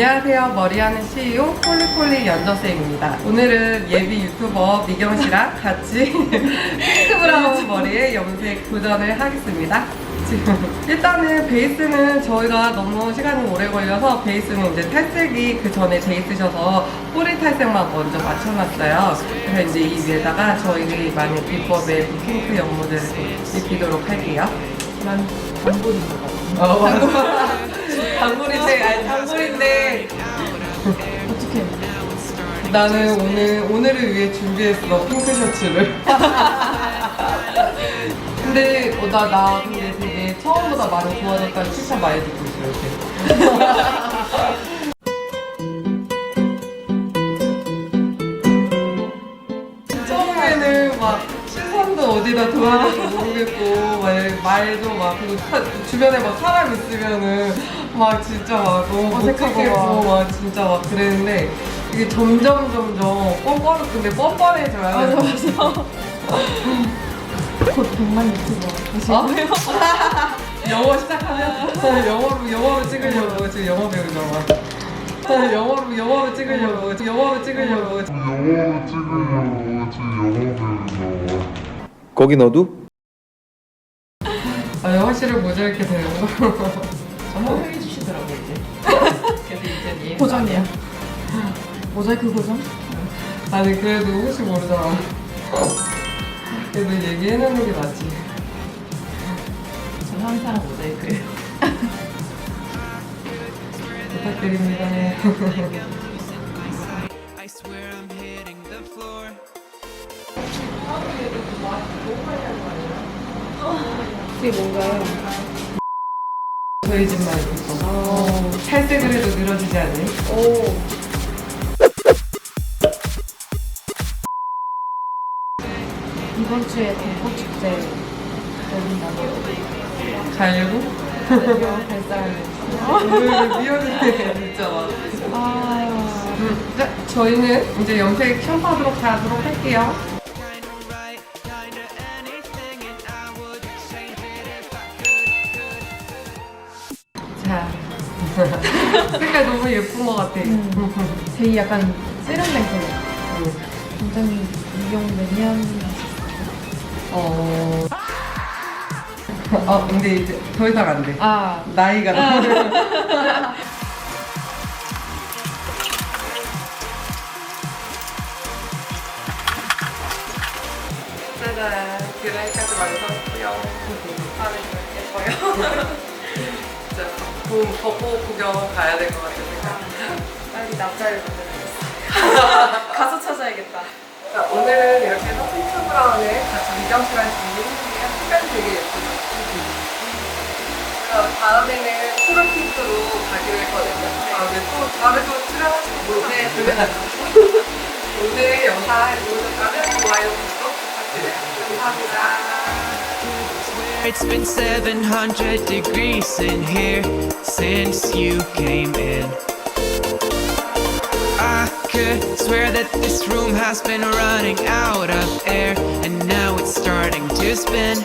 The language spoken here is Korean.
안녕하세요. 머리하는 CEO 폴리폴리 연저쌤입니다. 오늘은 예비 유튜버 미경 씨랑 같이 핑크 브라운 머리에 염색 도전을 하겠습니다. 지금 일단은 베이스는 저희가 너무 시간이 오래 걸려서 베이스는 이제 탈색이 그 전에 돼 있으셔서 뿌리 탈색만 먼저 맞춰놨어요. 그래서 이제 이 위에다가 저희만의 비법의 핑크 연모들을 좀 입히도록 할게요. 난 단골인 것 같아. 어, 단골. 단골인데, 아니, 단골인데. 어떻게? 나는 오늘, 오늘을 위해 준비했어, 핑크 셔츠를. 근데, 어, 나, 나, 근데 되게 처음보다 많이 좋아졌다는 칭찬 많이 듣고 있어, 요새. 처음에는 막 시선도 어디다 둬야 될지 모르겠고 막 말도 막 그리고 사- 주변에 막 사람 있으면은 막 진짜 막 너무 어색하고 어색하고 막 진짜 막 그랬는데 이게 점점 점점 뻔뻔 근데 뻔뻔해져야 맞아, 돼. 맞아. 곧 100만 유튜버 어? 되시고요. 영어 시작하면 영어로 영어로 찍으려고 지금 영어 배우잖아. 영어로 영어로 찍으려고 지금 영어로 찍으려고 영어로 찍으려고 지금 영어 배우려고 거기 너도? 아 씨를 모자이게 되는 거. 한번 해주시더라고요, 이제. 그래도 이제 고정이야. 모자이크 고정? 아니 그래도 혹시 모르잖아. 그래도 얘기해놓는 게 낫지. 전 항상 모자이크예요. 부탁드립니다. 그게 뭔가요? 저희 집만 있어. 탈색을 해도 늘어지지 않니? 오. 이번 주에 벚꽃 축제 열린다고. 발사를. 오늘 미안해 진짜 막. 아. 음, 자, 저희는 이제 염색 샴푸하도록 하도록 할게요. 색깔 너무 예쁜 것 같아. 되게 약간 세련된 컬러. 음. 굉장히 미용 매니아님. 어. 아, 근데 이제 더 이상 안 돼. 아. 나이가 너무. 짜잔, 드라이까지 완성했고요. 밤에 좀 예뻐요. 진짜 봄 벚꽃 구경 가야 될것 생각. 빨리 남자를 만들어야겠어. 가서 찾아야겠다. 자, 오늘은 이렇게 해서 핑크 브라운을 같이 미경 씨랑 준비했는데요. 색깔이 되게 예쁘죠? 그래서 다음에는 핑크로 가기로 했거든요. 다음에 또, 다음에 또 출연하시고 네, 출연하시고 오늘 영상 좋으셨다면 좋아요, 구독 부탁드려요. 감사합니다. It's been 700 degrees in here since you came in. I could swear that this room has been running out of air, and now it's starting to spin.